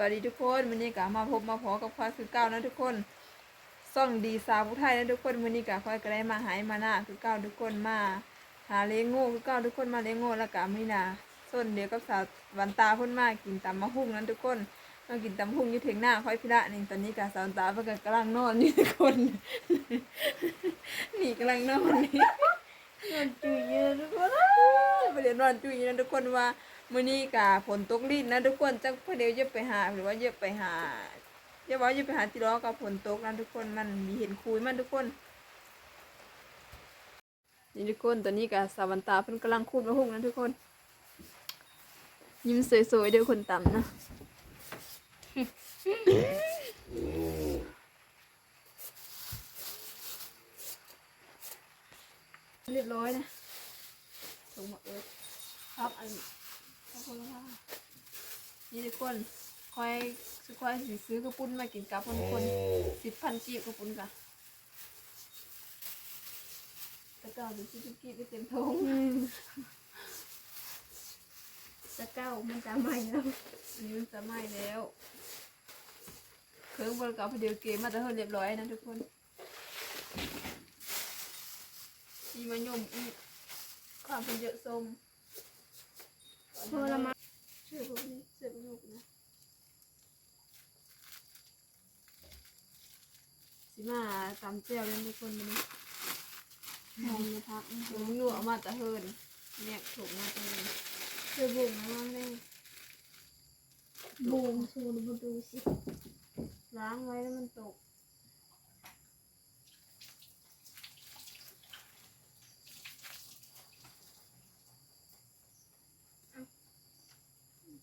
วัสดีทุกคนวันนี้ก็มาพบมาพอกับควายคือเก้านะทุกคนซ่องดีสาวผู้ไทยนะทุกคนวันนี้ก็ควายก็ได้มาหายมาหน้าคือเก้าทุกคนมา หาเลี้ยงโง่คือเก้าทุกคนมาเลี้ยงโง่แล้วก็ไม่นาส้นเดียวกับสาววันตาเพ่นมากินตำมะฮุ่งนั้นทุกคนมากินตำมะฮุ่งอยู่ถึงหน้าควายพิระนี่ตอนนี้ก็สาววันตาเพิ่นก็กำลังนอนอยู่ทุกคนนี่กำลังนอนนี่นอนจุยอยู่นะทุกคนประเดี๋ยวนอนจุยนะทุกคนว่า มื้อนี้กะฝนตกลิ้นนะทุกคนจังพอเดียวจะไปหาหรือว่าจะไปหาอย่าว่าจะไปหาที่ล้อกับฝนตกนะทุกคนมันมีเห็นคุยมันทุกคนนี่ทุกคนตอนนี้กะสาวันตาเพิ่นกำลังคูดมะฮุ่งนะทุกคน ยิ้มสวยๆเด้อคนต่ำนะเรียบร้อยนะส่งมาเอิร์ธครับอันขอบ คุณค่ะนี่ทุกคนคอยสุคอยสิซื้อกระปุ้นมากินกับคนคนสิบพันกีบกระปุ้นกะกระเจ้าดูสิบกีบไปเต็มทงจะเก้ามันจะไม่แล้วอันนี้มันจะไหม้แล้วเครื่องบริการพอดียวเกมมาแต่เธอเรียบร้อยนะทุกคนมีมะยมอีกความเป็นเยอะส้ม โทรมาเชื่อพวกนี้เชื่อพวกนี้นะสิมาตำเจียวเล่นทุกคนวันนี้มองนะพักเดี๋ยวมึงหนูเอามาแต่เฮินเนี่ยถูกมากเลยเธอบุ๋มนะว่าแม่บุ๋มสูดูดูสิล้างไว้แล้วมันตกเอา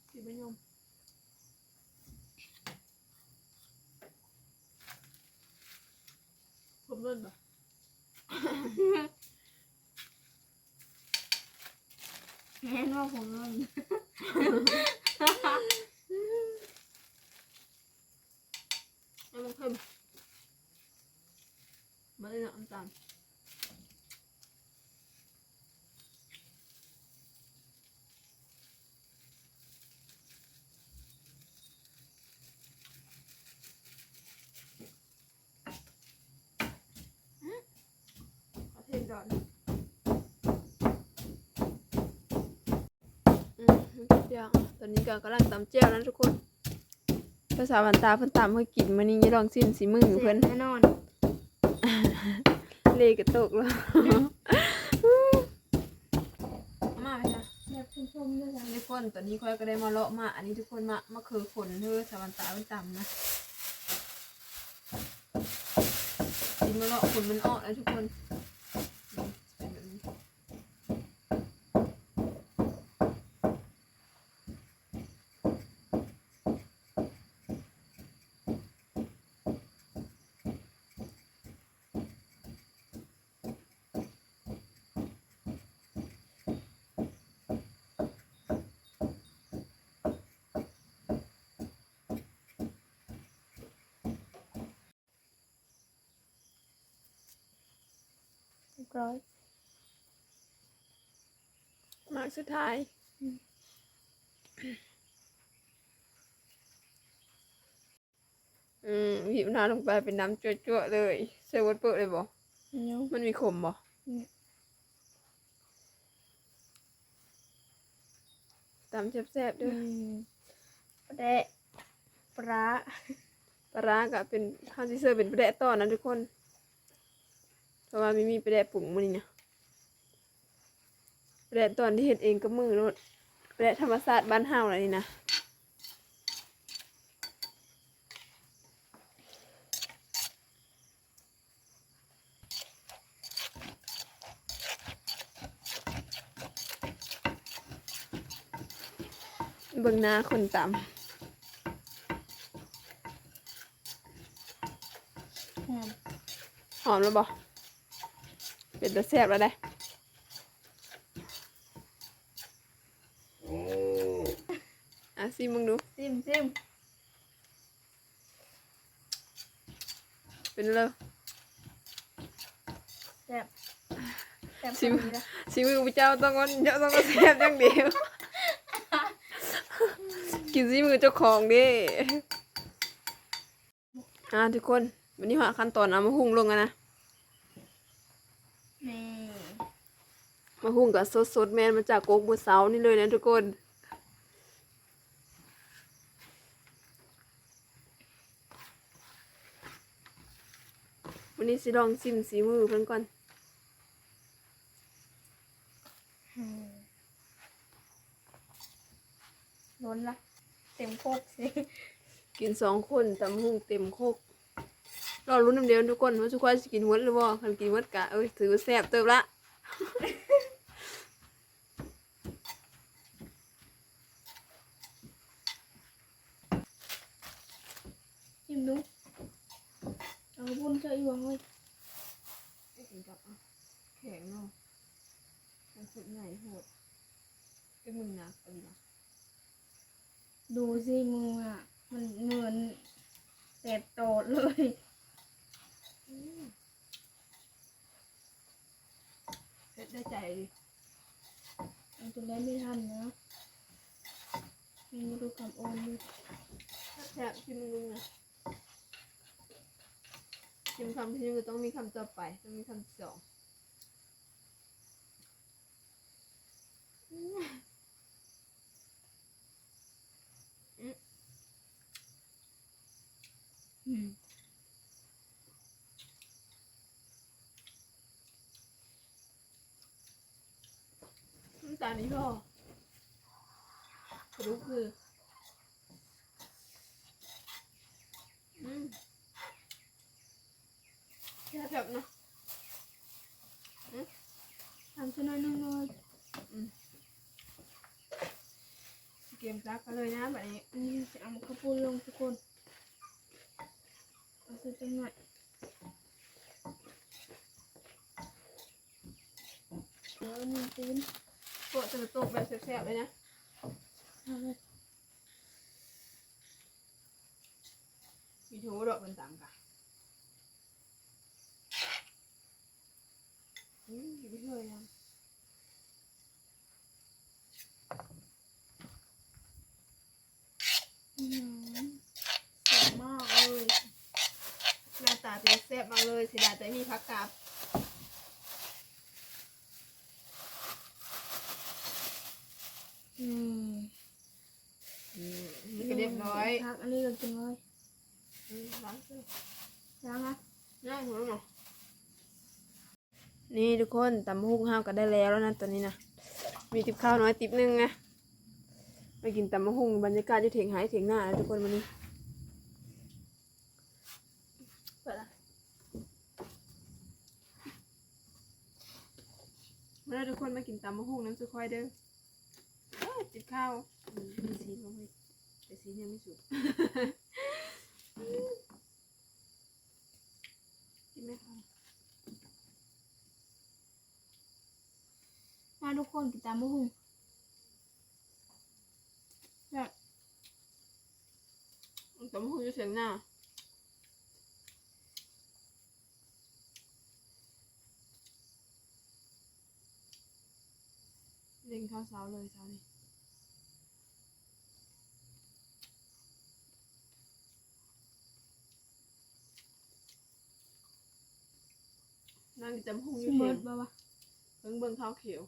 สิบะยมผมเล่นปะ แม่นว่าผมนอน ให้มันเข้มมาเลยนะน้ำตาล ขอเทก่อนอื มเดี๋ยวตอนนี้ก็กำลังตำเจียวนะทุกคน ภาษาวันตาเพิ่นตำให้กินมื้อนี้อย่าลองสิ้นสีมือเพิ่นแน่นอน เลกระตกแล้วมาไหมคะแบบชมๆด้วยนะทุกคนตอนนี้ค่อยก็ได้มาเลาะมา อันนี้ทุกคนมามาคือขนเธอสาวันตาเพิ่นตำนะกินมาเลาะขนมันออกแล้วทุกคนเป็น รียบร้อยมากสุดท้าย อืมหยิบน้ำลงไปเป็นน้ำจั่วๆเลยใส่วัดเปิดเลยบ่เนี้ยมันมีขมบ่อืมตำแซ่บๆด้วยปลาแดะปลาปลาร้าก็เป็นข้าวที่เสิร์ฟเป็นปลาแดะต่อนะทุกคนเพ ราะว่าไม่มีปลาแดะปรุงมันนี่นะปลาแดะตอนที่เห็ดเองก็มือโนดปลาแดะธรรมศาสตร์บ้านเฮาอะไรนี่นะเบิ่งหน้าคนตำหอมหอมแล้วบ่ เป็นตะแซ่บแล้วได้อะซิมึงดู ซิมซิมเป็นเลยแซ่บแซ่บซิมพอดีละซิมือพระเจ้าต้องงอนเจ้าต้องก็แซ่บอย่างเดียว กินซีมือเจ้าของดิอ่าทุกคน วันนี้หาขั้นตอนเอามาหุงลงกันนะ นี่มาหุงกับสดสดๆแมนมาจากโกกบัวเสานี่เลยนะทุกคนวันนี้สิลองชิมสีมือเพิ่นก่อนอืมล้นละ เต็มโคกสิ กินสองคนตำหุงเต็มโคก รอรุ้นน้ำเดียวทุกคนว่าทุกคนจะกินหมดหรือบ่คันกินหมดกะเอ้ยถือว่าแซ่บเติบละจิ้มดูเอาบุญเจออีหวังเลยกินกับแข็งเนาะมันสุดใหญ่โหดก็มึงนะเป็นนะดูสิมืออะ มันเหมือนเต็บโตดเลย เผ็ด ได้ใจดิมันจะเล่นไม่ทันนะมีดูคำโอนดูแซ่บชิมลุงนะชิมคำที่มันต้องมีคำต่อไป ต้องมีคำสองอืม นี่พ่อระดูกคืออืมแซ่แบบนะทำซะหน่อยหนึงเลยเกมซักกันเลยนะแบบนี้อันนี้จะเอาข้าวปุ้นลงทุกคนเอาใส่จังหน่อยเดี๋ยวนี้ตีน โปะจะตกแบบแซ่บๆเลยนะมีโถดอกมันต่างกันอืมอยู่เลยนะอื้อหือสวยมากเลยหน้าตาเป็นแซ่บมากเลยเสียดายแต่มีผักกาด อืม อืม นี่ก็เรียบร้อยพักอันนี้ก็กินเลยอืมล้างเสื้อล้างนะง่ายหัวเนาะนี่ทุกคนตำหุงห้าวก็ได้แล้วแล้วนะตอนนี้นะมีติบข้าวน้อยติบหนึงไงไปกินตำหุงบรรยากาศจะเถียงหายเถียงหน้าแล้วทุกคนวันนี้เปิดละมาแล้วทุกคนมากินตำหุงน้ำสุกคอยเด้อเอ้ยติบข้าวอืมมีสีลงไป แต่สียังไม่สุก กินไหมคะมาทุกคนกินตามมะฮุ่งแบบตำหูจะเสียงหน้าเล่งข้าวเช้าเลยเช้านี้ นั่งจำหูอสยู่มเห็ดนบ่าวะเบิ่งเบิ่งข้าวเขียว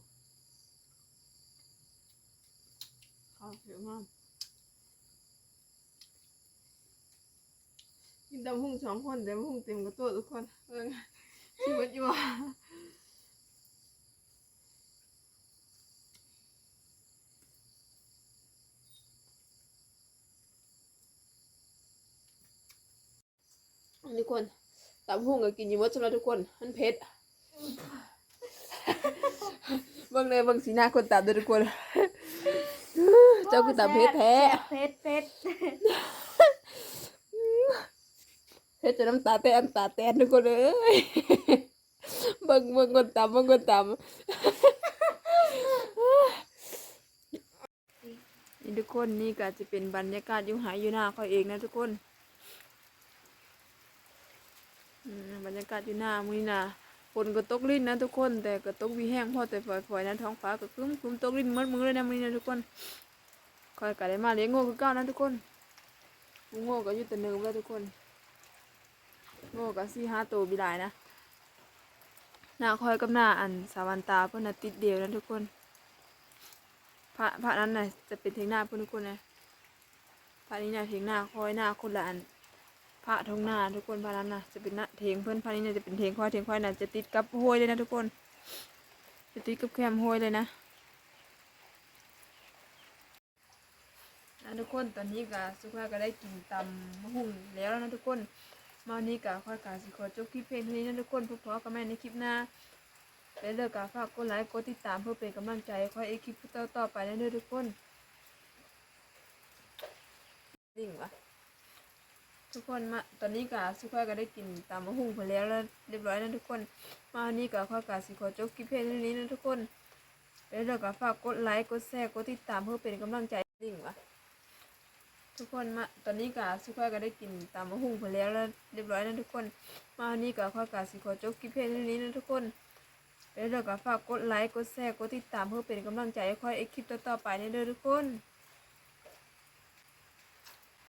ข้าวเขียวมากกินตำหุ่งสองคนแต่หุ่งเต็มกระโตัวทุกคนเบิ่งชีวิตอยู่ว่ะทุกคนตำหุ่งก็กินอยู่หมดสำหรับทุกคนมันเผ็ด เบิ่งเลยเบิ่งสีหน้าคนตามเด้อทุกคน เจ้าคือตามเพชรแท้เพชรเพชรเพชรจะน้ำตาแตนน้ำตาแตนทุกคนเอ้ยเบิ่งเบิ่งคนตามเบิ่งคนตามนี่ทุกคนนี่ก็จะเป็นบรรยากาศอยู่หายอยู่หน้าเขาเองนะทุกคนอืมบรรยากาศอยู่หน้ามื้อนี้นะ ฝนก็ตกลิ้นนะทุกคน แต่ก็ตกวีแห้งพอแต่ฝอยๆนะท้องฟ้าก็ครึ้มครึ้มตกลิ้นมืดมือเลยนะมื้อนี้นะทุกคนคอยก็ได้มาเลี้ยงโง่คือเก้านะทุกคนโง่ก็อยู่แต่เนิมแล้วทุกคน โง่ก็สี่ห้าตัวบีหลายนะหน้าคอยกับหน้าอันสาวันตาเพื่อนะติดเดียวนะทุกคนพระพระนั้นน่ะจะเป็นเทงหน้าเพื่อนทุกคนนะพระนี้น่ะเทงหน้าคอยหน้าคนละอัน พระทงนาทุกคนพระนั้นนะจะเป็นน้าเทงเพื่อนพระนี้น่ะจะเป็นเทงคอยเทงคอยน่ะจะติดกับห้วยเลยนะทุกคน จะติดกับแคมห้วยเลยนะนะทุกคนตอนนี้ก็สุภาก็ได้กินตำมะฮุ่งแล้วนะทุกคนมาวันนี้ก็ค่อยกาสิขอจบคลิปเพลงเท่านี้นะทุกคนพบพอกับแม่ในคลิปหน้าและเลิกกาฝากกดไลค์กดติดตามเพื่อเป็นกำลังใจค่อยเอคลิปต่อต่อๆไปนะเด้อทุกคนดิ่งวะ ทุกคนมาตอนนี้ก็สุขอยก็ได้กินตามมะฮุ่งไปแล้วแล้วเรียบร้อยนะทุกคน มาวันนี้ก็ค่อยกาสิขอจบคลิปเพลงเท่านี้นะทุกคนและเลิกกาฝากกดไลค์กดแชร์กดติดตามเพื่อเป็นกำลังใจดิ่งวะทุกคนมาตอนนี้กาสุขอยก็ได้กินตามมะฮุ่งไปแล้วแล้วเรียบร้อยนะทุกคน มาวันนี้ก็ขอกาสิขอจบคลิปเพลงเท่านี้นะทุกคนแล้วเดี๋ยวก็ฝากกดไลค์กดแชร์กดติดตามเพื่อเป็นกำลังใจให้ค่อยเอ็กคลิปต่อๆไปนเด้อทุกคน